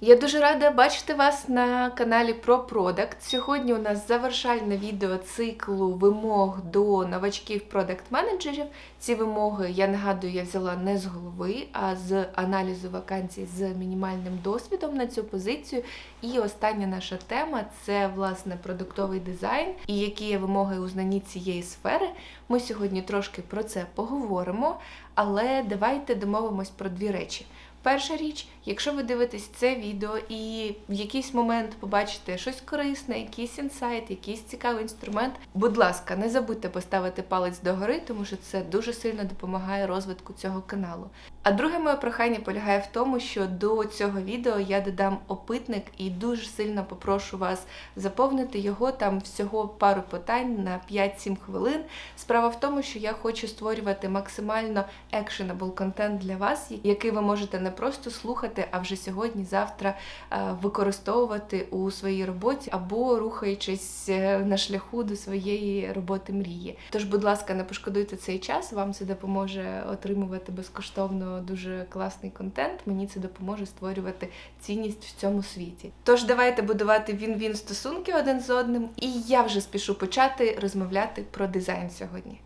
Я дуже рада бачити вас на каналі про Продакт. Сьогодні у нас завершальне відео циклу вимог до новачків продакт-менеджерів. Ці вимоги, я нагадую, я взяла не з голови, а з аналізу вакансій з мінімальним досвідом на цю позицію. І остання наша тема це власне продуктовий дизайн і які є вимоги у знанні цієї сфери. Ми сьогодні трошки про це поговоримо, але давайте домовимось про дві речі. Перша річ, якщо ви дивитесь це відео і в якийсь момент побачите щось корисне, якийсь інсайт, якийсь цікавий інструмент, будь ласка, не забудьте поставити палець догори, тому що це дуже сильно допомагає розвитку цього каналу. А друге моє прохання полягає в тому, що до цього відео я додам опитник і дуже сильно попрошу вас заповнити його там всього пару питань на 5-7 хвилин. Справа в тому, що я хочу створювати максимально actionable контент для вас, який ви можете не просто слухати, а вже сьогодні, завтра е, використовувати у своїй роботі або рухаючись е, на шляху до своєї роботи мрії. Тож, будь ласка, не пошкодуйте цей час, вам це допоможе отримувати безкоштовно дуже класний контент. Мені це допоможе створювати цінність в цьому світі. Тож давайте будувати він-він стосунки один з одним, і я вже спішу почати розмовляти про дизайн сьогодні.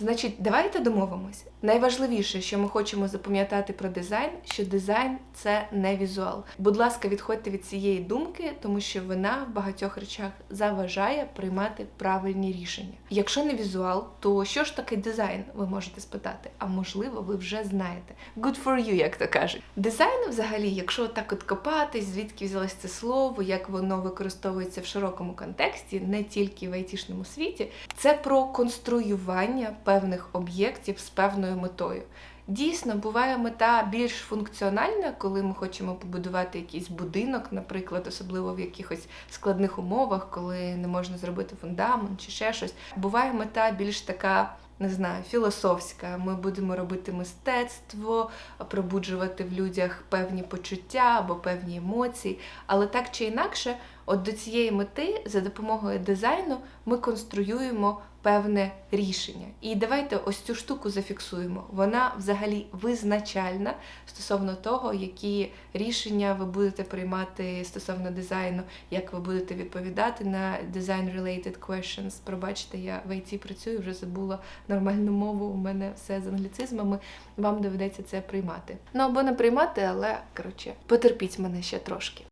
Значить, давайте домовимось. Найважливіше, що ми хочемо запам'ятати про дизайн, що дизайн це не візуал. Будь ласка, відходьте від цієї думки, тому що вона в багатьох речах заважає приймати правильні рішення. Якщо не візуал, то що ж таке дизайн? Ви можете спитати. А можливо, ви вже знаєте. Good for you, як то кажуть. Дизайн, взагалі, якщо так от копатись, звідки взялось це слово, як воно використовується в широкому контексті, не тільки в айтішному світі, це про конструювання певних об'єктів з певною метою. Дійсно, буває мета більш функціональна, коли ми хочемо побудувати якийсь будинок, наприклад, особливо в якихось складних умовах, коли не можна зробити фундамент чи ще щось. Буває мета більш така. Не знаю, філософська. Ми будемо робити мистецтво, пробуджувати в людях певні почуття або певні емоції. Але так чи інакше, от до цієї мети за допомогою дизайну ми конструюємо певне рішення. І давайте ось цю штуку зафіксуємо. Вона взагалі визначальна стосовно того, які рішення ви будете приймати стосовно дизайну, як ви будете відповідати на design-related questions. Пробачте, я в IT працюю, вже забула нормальну мову. У мене все з англіцизмами. Вам доведеться це приймати. Ну або не приймати, але коротше, потерпіть мене ще трошки.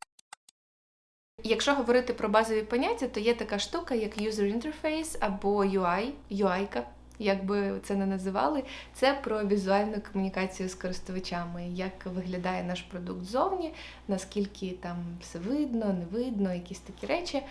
Якщо говорити про базові поняття, то є така штука, як user interface або UI, UI-ка, як би це не називали, це про візуальну комунікацію з користувачами, як виглядає наш продукт зовні, наскільки там все видно, не видно, якісь такі речі,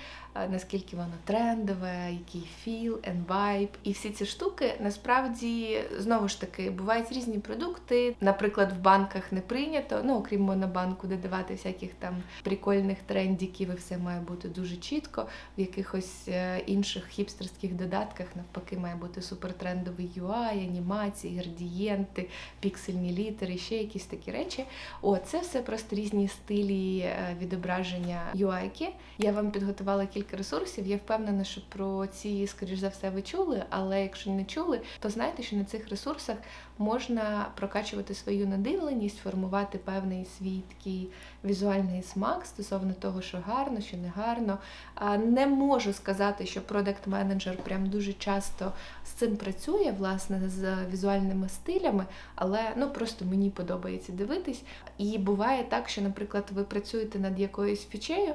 наскільки воно трендове, який and vibe. І всі ці штуки насправді знову ж таки бувають різні продукти. Наприклад, в банках не прийнято, ну окрім монобанку, де давати всяких там прикольних трендіків, і все має бути дуже чітко. В якихось е, інших хіпстерських додатках навпаки має бути супертрендовий UI, анімації, градієнти, піксельні літери, ще якісь такі речі. О, це все просто різні стилі е, відображення UI-ки. Я вам підготувала кілька ресурсів. Я впевнена, що про ці, скоріш за все, ви чули, але якщо не чули, то знайте, що на цих ресурсах можна прокачувати свою надивленість, формувати певний свій такий візуальний смак стосовно того, що гарно, що не гарно. Не можу сказати, що продакт-менеджер прям дуже часто з цим працює, власне, з візуальними стилями, але ну просто мені подобається дивитись. І буває так, що, наприклад, ви працюєте над якоюсь фічею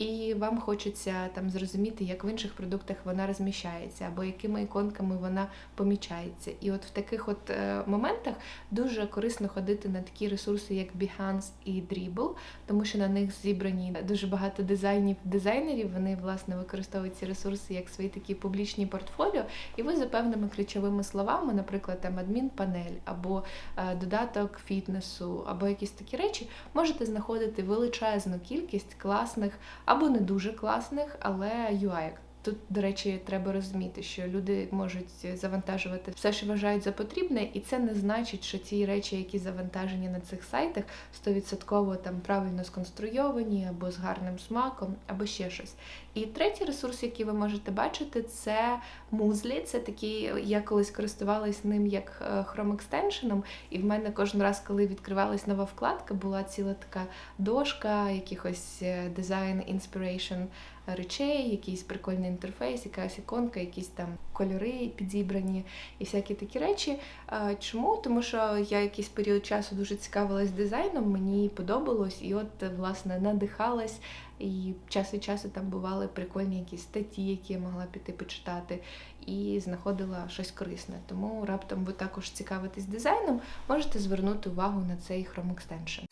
і вам хочеться там зрозуміти, як в інших продуктах вона розміщається, або якими іконками вона помічається. І от в таких от е, моментах дуже корисно ходити на такі ресурси, як Behance і Dribble, тому що на них зібрані дуже багато дизайнів дизайнерів. Вони власне використовують ці ресурси як свої такі публічні портфоліо, і ви за певними ключовими словами, наприклад, там адмінпанель, або е, додаток фітнесу, або якісь такі речі, можете знаходити величезну кількість класних або не дуже класних, але UI. Тут, до речі, треба розуміти, що люди можуть завантажувати все, що вважають за потрібне, і це не значить, що ті речі, які завантажені на цих сайтах, стовідсотково там правильно сконструйовані або з гарним смаком, або ще щось. І третій ресурс, який ви можете бачити, це музлі. Це такі, я колись користувалась ним як е, Chrome екстеншеном, і в мене кожен раз, коли відкривалась нова вкладка, була ціла така дошка, якихось дизайн, інспірейшн речей, якийсь прикольний інтерфейс, якась іконка, якісь там кольори підібрані і всякі такі речі. Чому? Тому що я якийсь період часу дуже цікавилась дизайном, мені подобалось, і от, власне, надихалась. І час від часу там бували прикольні якісь статті, які я могла піти почитати, і знаходила щось корисне. Тому раптом ви також цікавитесь дизайном, можете звернути увагу на цей Chrome Extension.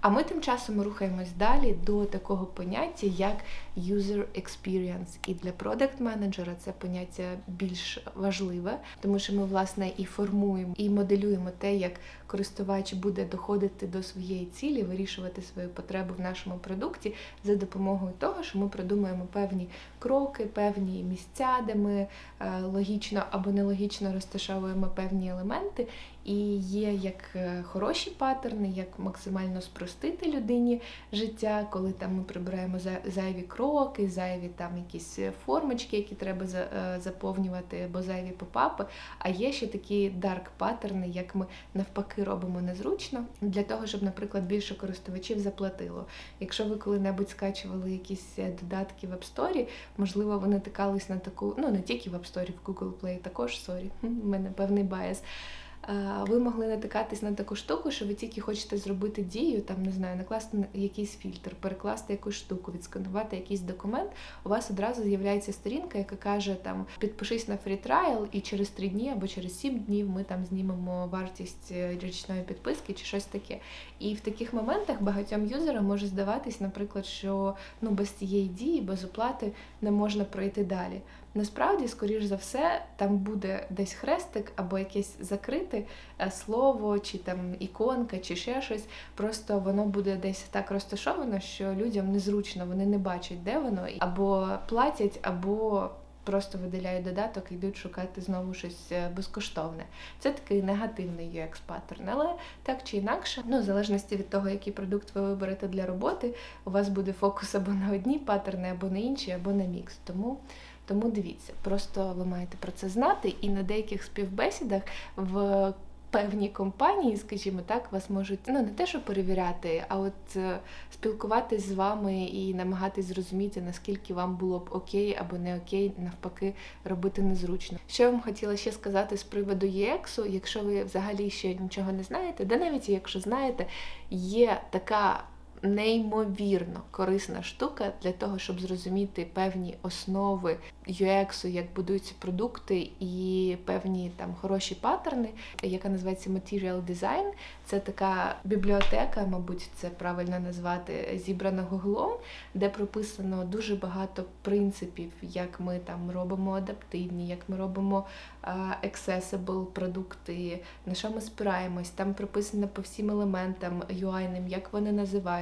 А ми тим часом рухаємось далі до такого поняття, як user experience. І для продакт менеджера це поняття більш важливе, тому що ми, власне, і формуємо, і моделюємо те, як користувач буде доходити до своєї цілі, вирішувати свої потреби в нашому продукті за допомогою того, що ми придумаємо певні кроки, певні місця, де ми е, логічно або нелогічно розташовуємо певні елементи. І є як е, хороші паттерни, як максимально спростити людині життя, коли там ми прибираємо зайві кроки, зайві там якісь формочки, які треба е, заповнювати, або зайві попапи. А є ще такі дарк паттерни, як ми навпаки робимо незручно, для того, щоб, наприклад, більше користувачів заплатило. Якщо ви коли-небудь скачували якісь додатки в App Store, можливо, ви натикались на таку, ну не тільки в App Store, в Google Play також, сорі, в мене певний байс ви могли натикатись на таку штуку, що ви тільки хочете зробити дію, там не знаю, накласти якийсь фільтр, перекласти якусь штуку, відсканувати якийсь документ. У вас одразу з'являється сторінка, яка каже: там підпишись на фрі-трайл, і через три дні або через сім днів ми там знімемо вартість е, річної підписки чи щось таке. І в таких моментах багатьом юзерам може здаватись, наприклад, що ну без цієї дії, без оплати не можна пройти далі. Насправді, скоріш за все, там буде десь хрестик або якесь закрите е, слово, чи там іконка, чи ще щось. Просто воно буде десь так розташовано, що людям незручно, вони не бачать, де воно, або платять, або просто видаляють додаток і йдуть шукати знову щось е, безкоштовне. Це такий негативний UX паттерн. Але так чи інакше, ну в залежності від того, який продукт ви виберете для роботи, у вас буде фокус або на одні паттерни, або на інші, або на мікс. Тому. Тому дивіться, просто ви маєте про це знати, і на деяких співбесідах в певній компанії, скажімо так, вас можуть ну не те, що перевіряти, а от е, спілкуватись з вами і намагатись зрозуміти, наскільки вам було б окей або не окей, навпаки, робити незручно. Що я вам хотіла ще сказати з приводу ЄЕКСу, якщо ви взагалі ще нічого не знаєте, де навіть якщо знаєте, є така неймовірно корисна штука для того, щоб зрозуміти певні основи UX, як будуються продукти і певні там хороші паттерни, яка називається Material Design. Це така бібліотека, мабуть, це правильно назвати, зібрана гуглом, де прописано дуже багато принципів, як ми там робимо адаптивні, як ми робимо accessible продукти, на що ми спираємось. Там прописано по всім елементам UI, як вони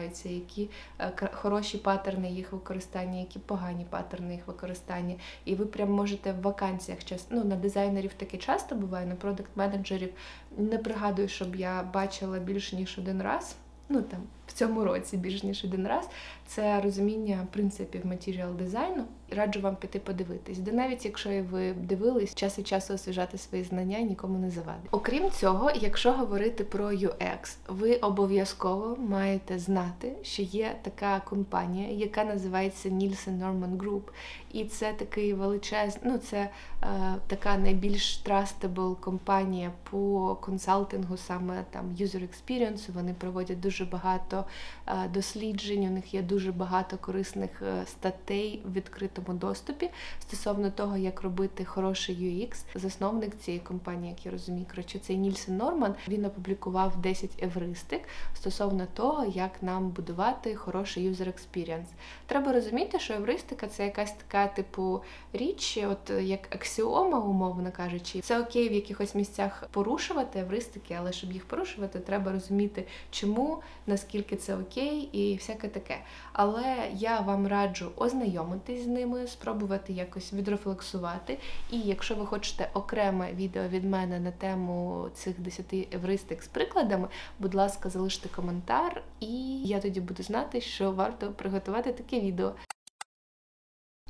називаються, які хороші паттерни їх використання, які погані паттерни їх використання. І ви прям можете в вакансіях ну, на дизайнерів таке часто буває, на продакт-менеджерів. Не пригадую, щоб я бачила більш ніж один раз. Ну там в цьому році більш ніж один раз це розуміння принципів матеріал дизайну. Раджу вам піти подивитись, де навіть якщо ви дивились, час від часу освіжати свої знання нікому не завадить. Окрім цього, якщо говорити про UX, ви обов'язково маєте знати, що є така компанія, яка називається Nielsen Norman Group. І це такий величезний, ну це е, така найбільш trustable компанія по консалтингу, саме там user experience. Вони проводять дуже багато е, досліджень. У них є дуже багато корисних е, статей в відкритому доступі стосовно того, як робити хороший UX. Засновник цієї компанії, як я розумію, коротше, цей Нільсен Норман. Він опублікував 10 евристик стосовно того, як нам будувати хороший user experience. Треба розуміти, що евристика це якась така типу річ, от як аксіома, умовно кажучи, це окей в якихось місцях порушувати евристики, але щоб їх порушувати, треба розуміти, чому, наскільки це окей, і всяке таке. Але я вам раджу ознайомитись з ними, спробувати якось відрефлексувати. І якщо ви хочете окреме відео від мене на тему цих 10 евристик з прикладами, будь ласка, залиште коментар, і я тоді буду знати, що варто приготувати таке відео.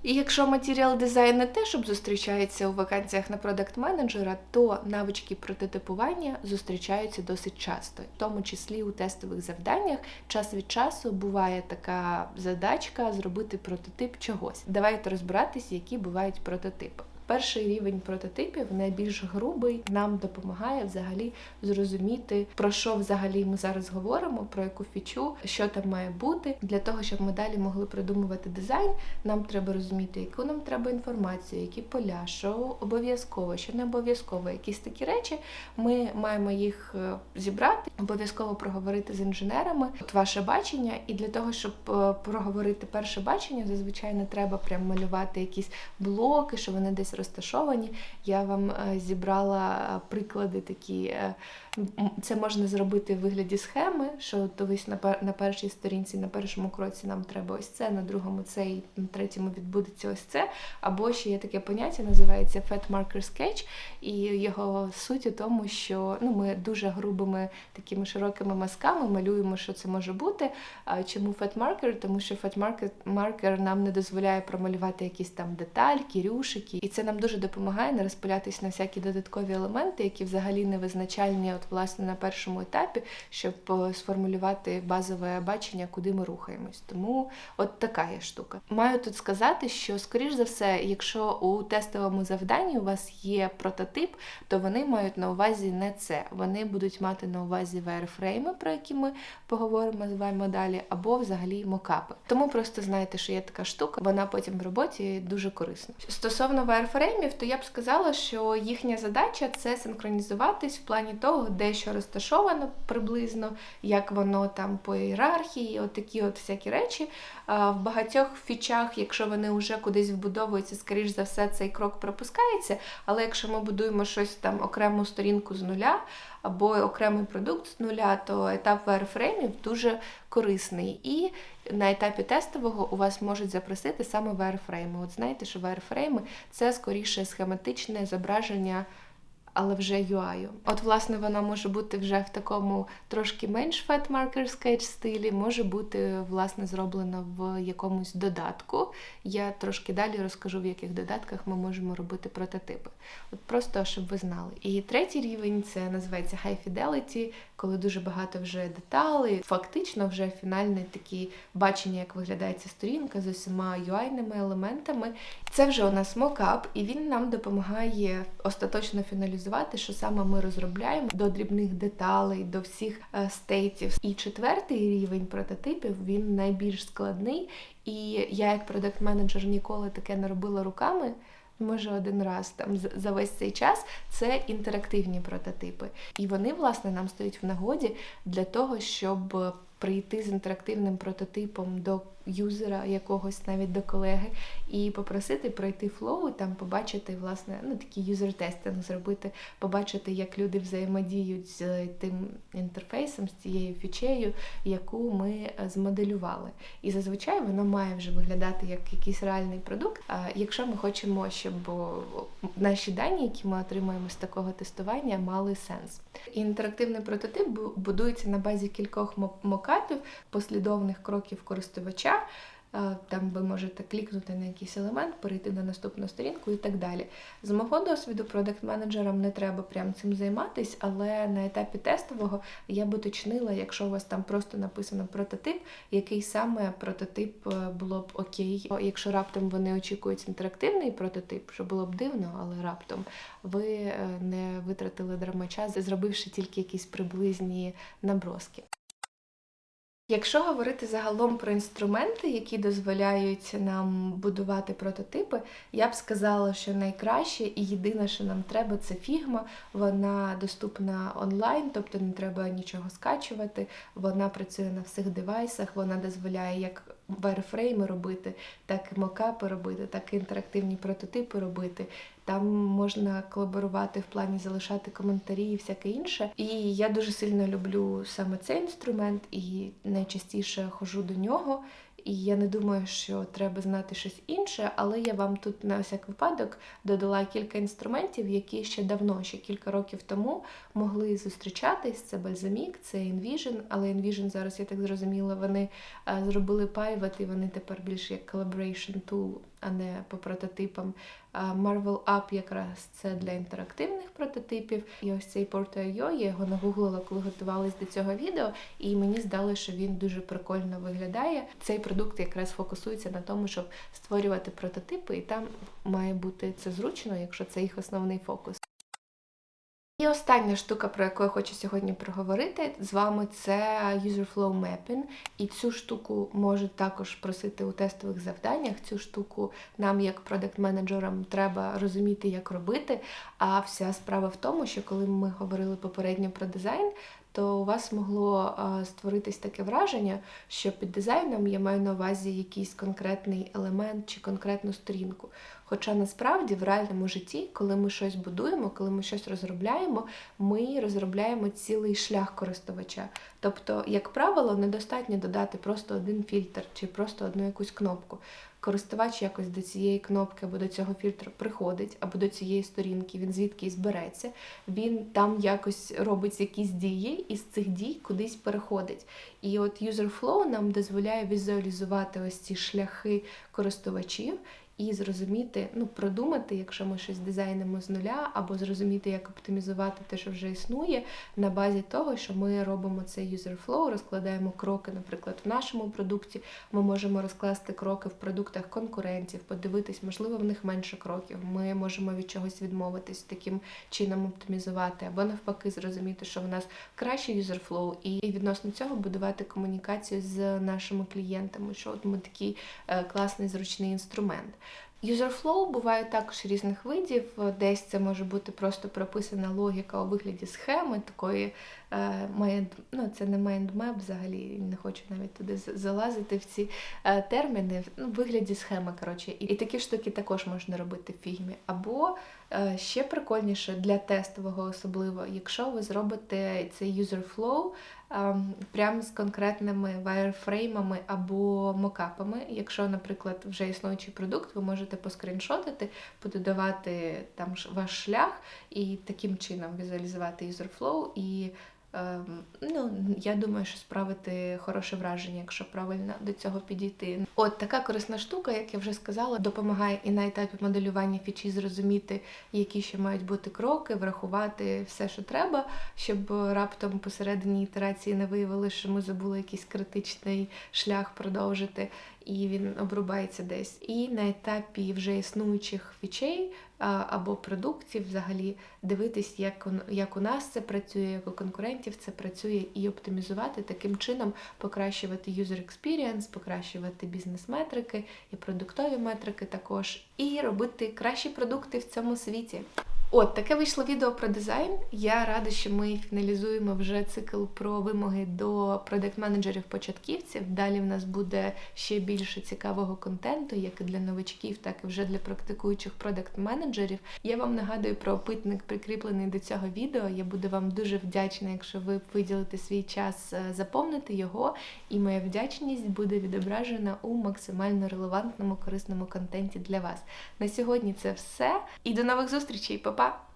І якщо матеріал дизайн не те, щоб зустрічається у вакансіях на продакт менеджера, то навички прототипування зустрічаються досить часто, в тому числі у тестових завданнях. Час від часу буває така задачка зробити прототип чогось. Давайте розбиратись, які бувають прототипи. Перший рівень прототипів, найбільш грубий, нам допомагає взагалі зрозуміти, про що взагалі ми зараз говоримо, про яку фічу, що там має бути. Для того, щоб ми далі могли придумувати дизайн, нам треба розуміти, яку нам треба інформацію, які поля, що обов'язково, що не обов'язково, якісь такі речі. Ми маємо їх е, зібрати, обов'язково проговорити з інженерами. От ваше бачення, і для того, щоб е, проговорити перше бачення, зазвичай не треба прям малювати якісь блоки, що вони десь розташовані. Я вам е, зібрала е, приклади такі. Е, це можна зробити в вигляді схеми, що дивись на першій сторінці, на першому кроці нам треба ось це, на другому це і на третьому відбудеться ось це. Або ще є таке поняття, називається Fat Marker Sketch, і його суть у тому, що ну, ми дуже грубими такими широкими мазками малюємо, що це може бути. Чому Fat Marker? Тому що Fat Marker нам не дозволяє промалювати якісь там детальки, рюшики, і це нам дуже допомагає не розпилятись на всякі додаткові елементи, які взагалі не визначальні, от власне на першому етапі, щоб е, сформулювати базове бачення, куди ми рухаємось. Тому от така є штука. Маю тут сказати, що, скоріш за все, якщо у тестовому завданні у вас є прототип, то вони мають на увазі не це. Вони будуть мати на увазі вайрфрейми, про які ми поговоримо з вами далі, або взагалі мокапи. Тому просто знайте, що є така штука, вона потім в роботі дуже корисна. Стосовно вайрфреймів, фреймів, то я б сказала, що їхня задача це синхронізуватись в плані того, де що розташовано приблизно, як воно там по ієрархії, от такі от всякі речі. В багатьох фічах, якщо вони вже кудись вбудовуються, скоріш за все, цей крок пропускається. Але якщо ми будуємо щось там окрему сторінку з нуля або окремий продукт з нуля, то етап wireframe дуже корисний. І на етапі тестового у вас можуть запросити саме wireframe. От знаєте, що wireframe – це скоріше схематичне зображення але вже UI. От, власне, вона може бути вже в такому трошки менш Fat Marker Sketch стилі, може бути, власне, зроблена в якомусь додатку. Я трошки далі розкажу, в яких додатках ми можемо робити прототипи. От Просто щоб ви знали. І третій рівень це називається High Fidelity, коли дуже багато вже деталей. Фактично, вже фінальне такі бачення, як виглядає ця сторінка з усіма UI-ними елементами. Це вже у нас мокап, і він нам допомагає остаточно фіналізувати що саме ми розробляємо до дрібних деталей, до всіх е, стейтів. І четвертий рівень прототипів він найбільш складний. І я, як продакт-менеджер, ніколи таке не робила руками. Може, один раз там за весь цей час це інтерактивні прототипи, і вони власне нам стоять в нагоді для того, щоб прийти з інтерактивним прототипом до юзера якогось, навіть до колеги, і попросити пройти флоу, там побачити, власне, ну такі юзер-тестинг зробити, побачити, як люди взаємодіють з тим інтерфейсом, з цією фічею, яку ми е, змоделювали. І зазвичай воно має вже виглядати як якийсь реальний продукт. А якщо ми хочемо, щоб наші дані, які ми отримуємо з такого тестування, мали сенс. Інтерактивний прототип будується на базі кількох мокапів, послідовних кроків користувача. Там ви можете клікнути на якийсь елемент, перейти на наступну сторінку і так далі. З мого досвіду, продакт-менеджерам не треба прям цим займатися, але на етапі тестового я б уточнила, якщо у вас там просто написано прототип, який саме прототип е, було б окей. Якщо раптом вони очікують інтерактивний прототип, що було б дивно, але раптом ви е, не витратили дарма зробивши тільки якісь приблизні наброски. Якщо говорити загалом про інструменти, які дозволяють нам будувати прототипи, я б сказала, що найкраще і єдине, що нам треба, це фігма. Вона доступна онлайн, тобто не треба нічого скачувати. Вона працює на всіх девайсах, вона дозволяє як вайрфрейми робити, так і мокапи робити, так і інтерактивні прототипи робити. Там можна колаборувати в плані залишати коментарі і всяке інше. І я дуже сильно люблю саме цей інструмент і найчастіше хожу до нього. І я не думаю, що треба знати щось інше, але я вам тут на всяк випадок додала кілька інструментів, які ще давно, ще кілька років тому могли зустрічатись. Це бальзамік, це Envision, але Envision зараз, я так зрозуміла, вони е, зробили Pivot, і вони тепер більше як collaboration tool, а не по прототипам. Marvel Up якраз це для інтерактивних прототипів. І ось цей Porto.io, я його нагуглила, коли готувалась до цього відео, і мені здалося, що він дуже прикольно виглядає. Цей продукт якраз фокусується на тому, щоб створювати прототипи, і там має бути це зручно, якщо це їх основний фокус. І остання штука, про яку я хочу сьогодні проговорити з вами, це User Flow Mapping. І цю штуку можуть також просити у тестових завданнях. Цю штуку нам, як продакт-менеджерам, треба розуміти, як робити. А вся справа в тому, що коли ми говорили попередньо про дизайн, то у вас могло створитись таке враження, що під дизайном я маю на увазі якийсь конкретний елемент чи конкретну сторінку. Хоча насправді в реальному житті, коли ми щось будуємо, коли ми щось розробляємо, ми розробляємо цілий шлях користувача. Тобто, як правило, недостатньо додати просто один фільтр чи просто одну якусь кнопку. Користувач якось до цієї кнопки або до цього фільтру приходить, або до цієї сторінки, він звідки збереться, він там якось робить якісь дії, і з цих дій кудись переходить. І от User Flow нам дозволяє візуалізувати ось ці шляхи користувачів і зрозуміти, ну, продумати, якщо ми щось дизайнимо з нуля, або зрозуміти, як оптимізувати те, що вже існує, на базі того, що ми робимо цей user flow, розкладаємо кроки, наприклад, в нашому продукті. Ми можемо розкласти кроки в продуктах конкурентів, подивитись, можливо, в них менше кроків. Ми можемо від чогось відмовитись, таким чином оптимізувати, або навпаки, зрозуміти, що в нас кращий user flow, і відносно цього будувати комунікацію з нашими клієнтами, що от ми такий е, класний зручний інструмент. Flow буває також різних видів. Десь це може бути просто прописана логіка у вигляді схеми, такої е, mind, ну це не mindmap взагалі, не хочу навіть туди залазити в ці е, терміни. Ну, в вигляді схеми, коротше. І, такі штуки також можна робити в фігмі. Або е, ще прикольніше для тестового, особливо, якщо ви зробите цей user flow Ем, прямо з конкретними вайрфреймами або мокапами. Якщо, наприклад, вже існуючий продукт, ви можете поскріншотити, пододавати там ваш шлях і таким чином візуалізувати flow і ну, я думаю, що справити хороше враження, якщо правильно до цього підійти. От така корисна штука, як я вже сказала, допомагає і на етапі моделювання фічі зрозуміти, які ще мають бути кроки, врахувати все, що треба, щоб раптом посередині ітерації не виявили, що ми забули якийсь критичний шлях продовжити і він обрубається десь. І на етапі вже існуючих вічей або продуктів взагалі дивитись, як як у нас це працює, як у конкурентів це працює, і оптимізувати таким чином, покращувати user experience, покращувати бізнес-метрики і продуктові метрики також, і робити кращі продукти в цьому світі. От таке вийшло відео про дизайн. Я рада, що ми фіналізуємо вже цикл про вимоги до продакт-менеджерів-початківців. Далі в нас буде ще більше цікавого контенту, як і для новачків, так і вже для практикуючих продакт-менеджерів. Я вам нагадую про опитник, прикріплений до цього відео. Я буду вам дуже вдячна, якщо ви виділите свій час е, заповнити його, і моя вдячність буде відображена у максимально релевантному корисному контенті для вас. На сьогодні це все. І до нових зустрічей, Па-па!